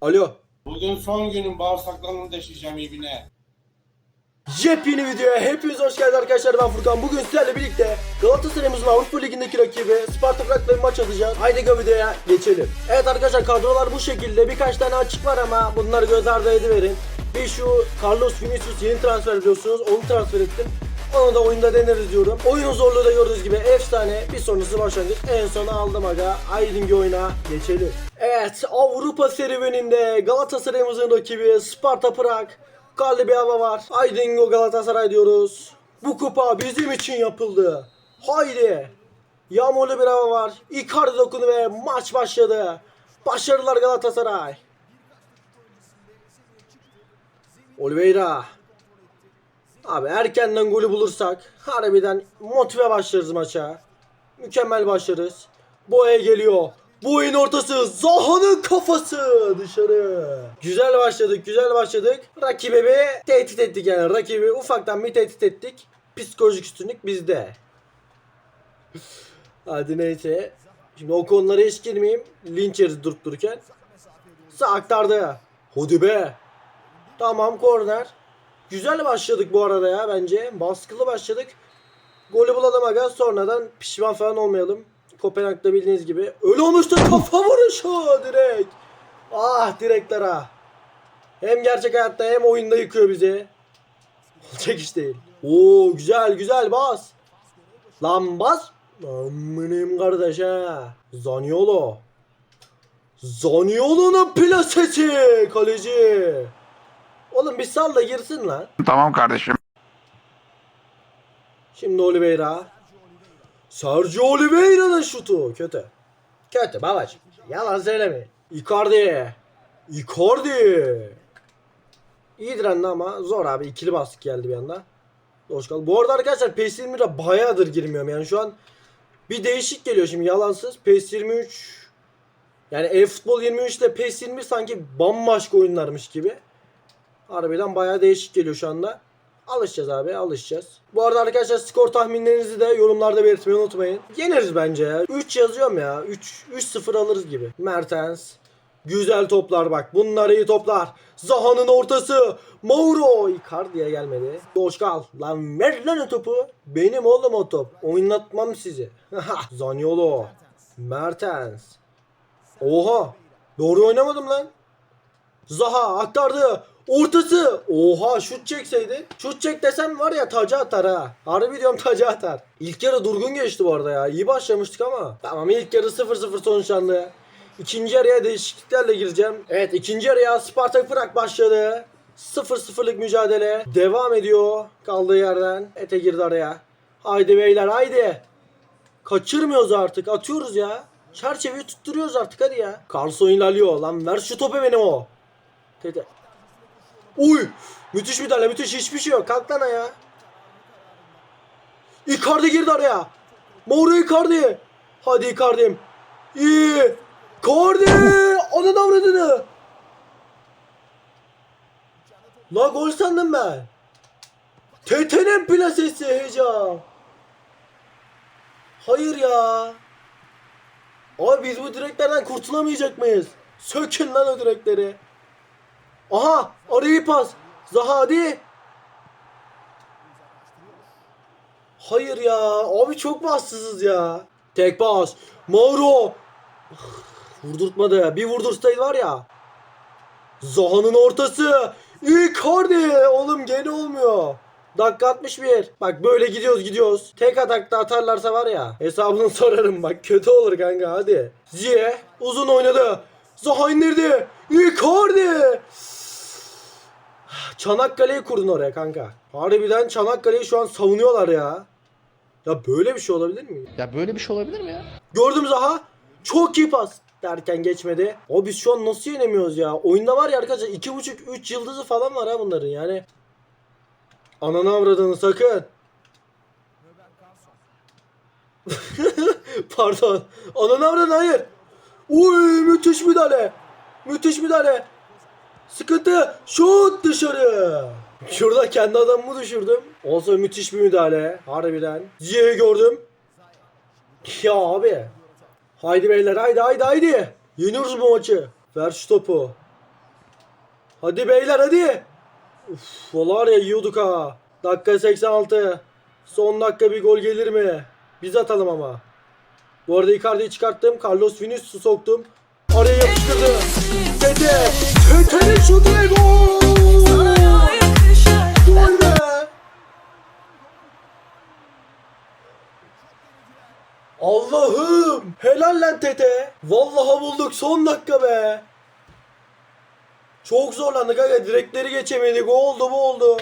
Alo. Bugün son günün bağırsaklarını deşeceğim ibine. Yepyeni videoya hepiniz hoş geldiniz arkadaşlar. Ben Furkan. Bugün sizlerle birlikte Galatasaray'ımızın Avrupa Ligi'ndeki rakibi Sparta Prag'la bir maç atacağız. Haydi go videoya geçelim. Evet arkadaşlar kadrolar bu şekilde. Birkaç tane açık var ama bunları göz ardı ediverin. Bir şu Carlos Vinicius yeni transfer biliyorsunuz. Onu transfer ettim onu da oyunda deneriz diyorum. Oyunun zorluğu da gördüğünüz gibi efsane. Bir sonrası başlangıç. En sona aldım aga. Aydıngi oyuna geçelim. Evet Avrupa serüveninde Galatasaray'ımızın rakibi Sparta Prag. Kalli bir hava var. Aydıngo Galatasaray diyoruz. Bu kupa bizim için yapıldı. Haydi. Yağmurlu bir hava var. Icardi dokundu ve maç başladı. Başarılar Galatasaray. Oliveira. Abi erkenden golü bulursak harbiden motive başlarız maça. Mükemmel başlarız. Boya geliyor. Boyun ortası. Zaha'nın kafası dışarı. Güzel başladık, güzel başladık. Rakibe bir tehdit ettik yani. Rakibi ufaktan bir tehdit ettik. Psikolojik üstünlük bizde. Hadi neyse. Şimdi o konulara hiç girmeyeyim. Linç yeriz durup dururken. Sağ aktardı. Hadi be. Tamam korner. Güzel başladık bu arada ya bence. Baskılı başladık. Golü bulalım aga sonradan pişman falan olmayalım. Kopenhag'da bildiğiniz gibi. Öyle olmuş da kafa vuruşu direkt. Ah direklere. Hem gerçek hayatta hem oyunda yıkıyor bizi. Olacak iş değil. Oo güzel güzel bas. Lan bas. Amınım kardeş ha. Zaniolo. Zaniolo'nun plasesi kaleci. Oğlum bir sal da girsin lan. Tamam kardeşim. Şimdi Oliveira. Sergio Oliveira'nın şutu. Kötü. Kötü babacım. Yalan söyleme. Icardi. Icardi. İyi direndi ama zor abi. İkili bastık geldi bir anda. Doşkal. Bu arada arkadaşlar PES 21'e bayağıdır girmiyorum. Yani şu an bir değişik geliyor şimdi yalansız. PES 23 yani e-futbol 23 ile PES 21 sanki bambaşka oyunlarmış gibi. Harbiden bayağı değişik geliyor şu anda. Alışacağız abi alışacağız. Bu arada arkadaşlar skor tahminlerinizi de yorumlarda belirtmeyi unutmayın. Yeneriz bence ya. 3 yazıyorum ya. 3 3-0 alırız gibi. Mertens. Güzel toplar bak. Bunlar iyi toplar. Zaha'nın ortası. Mauro. Icardi'ye gelmedi. Doşkal. Lan ver lan o topu. Benim oğlum o top. Oynatmam sizi. Zaniolo. Mertens. Oha. Doğru oynamadım lan. Zaha aktardı. Ortası. Oha şut çekseydi. Şut çek desem var ya taca atar ha. Harbi diyorum taca atar. İlk yarı durgun geçti bu arada ya. İyi başlamıştık ama. Tamam ilk yarı 0-0 sonuçlandı. İkinci yarıya değişikliklerle gireceğim. Evet ikinci yarıya Spartak Prag başladı. 0-0'lık mücadele devam ediyor. Kaldığı yerden. Ete girdi araya. Haydi beyler haydi. Kaçırmıyoruz artık. Atıyoruz ya. Çerçeveyi tutturuyoruz artık hadi ya. Carlson ilerliyor. Lan ver şu topu benim o. Tete. Uy! Müthiş müdahale müthiş hiçbir şey yok. Kalk lan ayağa. Icardi girdi araya. Mauro Icardi. Hadi Icardi'm. İyi. Icardi. Onun avradını. La gol sandım ben. Tete'nin plasesi heyecan. Hayır ya. Abi biz bu direklerden kurtulamayacak mıyız? Sökün lan o direkleri. Aha arayı pas. Zaha hadi. Hayır ya. Abi çok bahtsızız ya. Tek pas. Mauro. Vurdurtmadı. Bir vurdursaydı var ya. Zaha'nın ortası. Icardi. Oğlum gene olmuyor. Dakika 61. Bak böyle gidiyoruz gidiyoruz. Tek atakta atarlarsa var ya. Hesabını sorarım bak. Kötü olur kanka hadi. Ziye uzun oynadı. Zaha indirdi. Icardi. Çanakkale'yi kurdun oraya kanka. Harbiden Çanakkale'yi şu an savunuyorlar ya. Ya böyle bir şey olabilir mi? Ya böyle bir şey olabilir mi ya? Gördüm Zaha. Çok iyi pas derken geçmedi. O biz şu an nasıl yenemiyoruz ya? Oyunda var ya arkadaşlar 2.5-3 yıldızı falan var ha bunların yani. Ananı avradını sakın. Pardon. Ananı avradını hayır. Uy müthiş müdahale. Müthiş müdahale. Sıkıntı. Şut dışarı. Şurada kendi adamımı düşürdüm. Olsa müthiş bir müdahale. Harbiden. Ziye'yi gördüm. Ya abi. Haydi beyler haydi haydi haydi. Yeniyoruz bu maçı. Ver şu topu. Hadi beyler hadi. Uf, var ya yiyorduk ha. Dakika 86. Son dakika bir gol gelir mi? Biz atalım ama. Bu arada Icardi'yi çıkarttım. Carlos Vinicius'u soktum. Araya yapıştırdı. Tete. Tete'nin şutu ve gol. Allah'ım. Helal lan Tete. Vallahi bulduk son dakika be. Çok zorlandık aga direkleri geçemedik. O oldu bu oldu.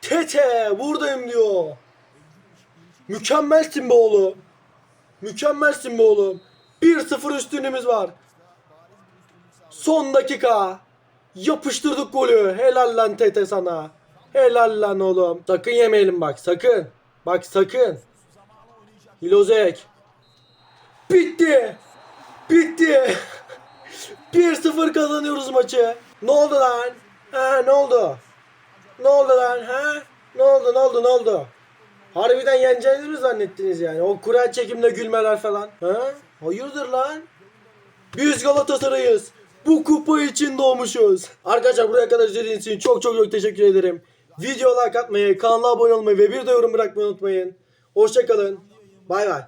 Tete buradayım diyor. Mükemmelsin be oğlum. Mükemmelsin be oğlum. 1-0 üstünlüğümüz var. Son dakika. Yapıştırdık golü. Helal lan Tete sana. Helal lan oğlum. Sakın yemeyelim bak sakın. Bak sakın. Hilozek. Bitti. Bitti. 1-0 kazanıyoruz maçı. Ne oldu lan? Ha ne oldu? Ne oldu lan? Ha? Ne oldu ne oldu ne oldu? Harbiden yeneceğinizi mi zannettiniz yani? O kura çekimde gülmeler falan. Ha? Hayırdır lan? Biz Galatasaray'ız. Bu kupa için doğmuşuz. Arkadaşlar buraya kadar izlediğiniz için çok çok çok teşekkür ederim. Video like atmayı, kanala abone olmayı ve bir de yorum bırakmayı unutmayın. Hoşçakalın. Bay bay.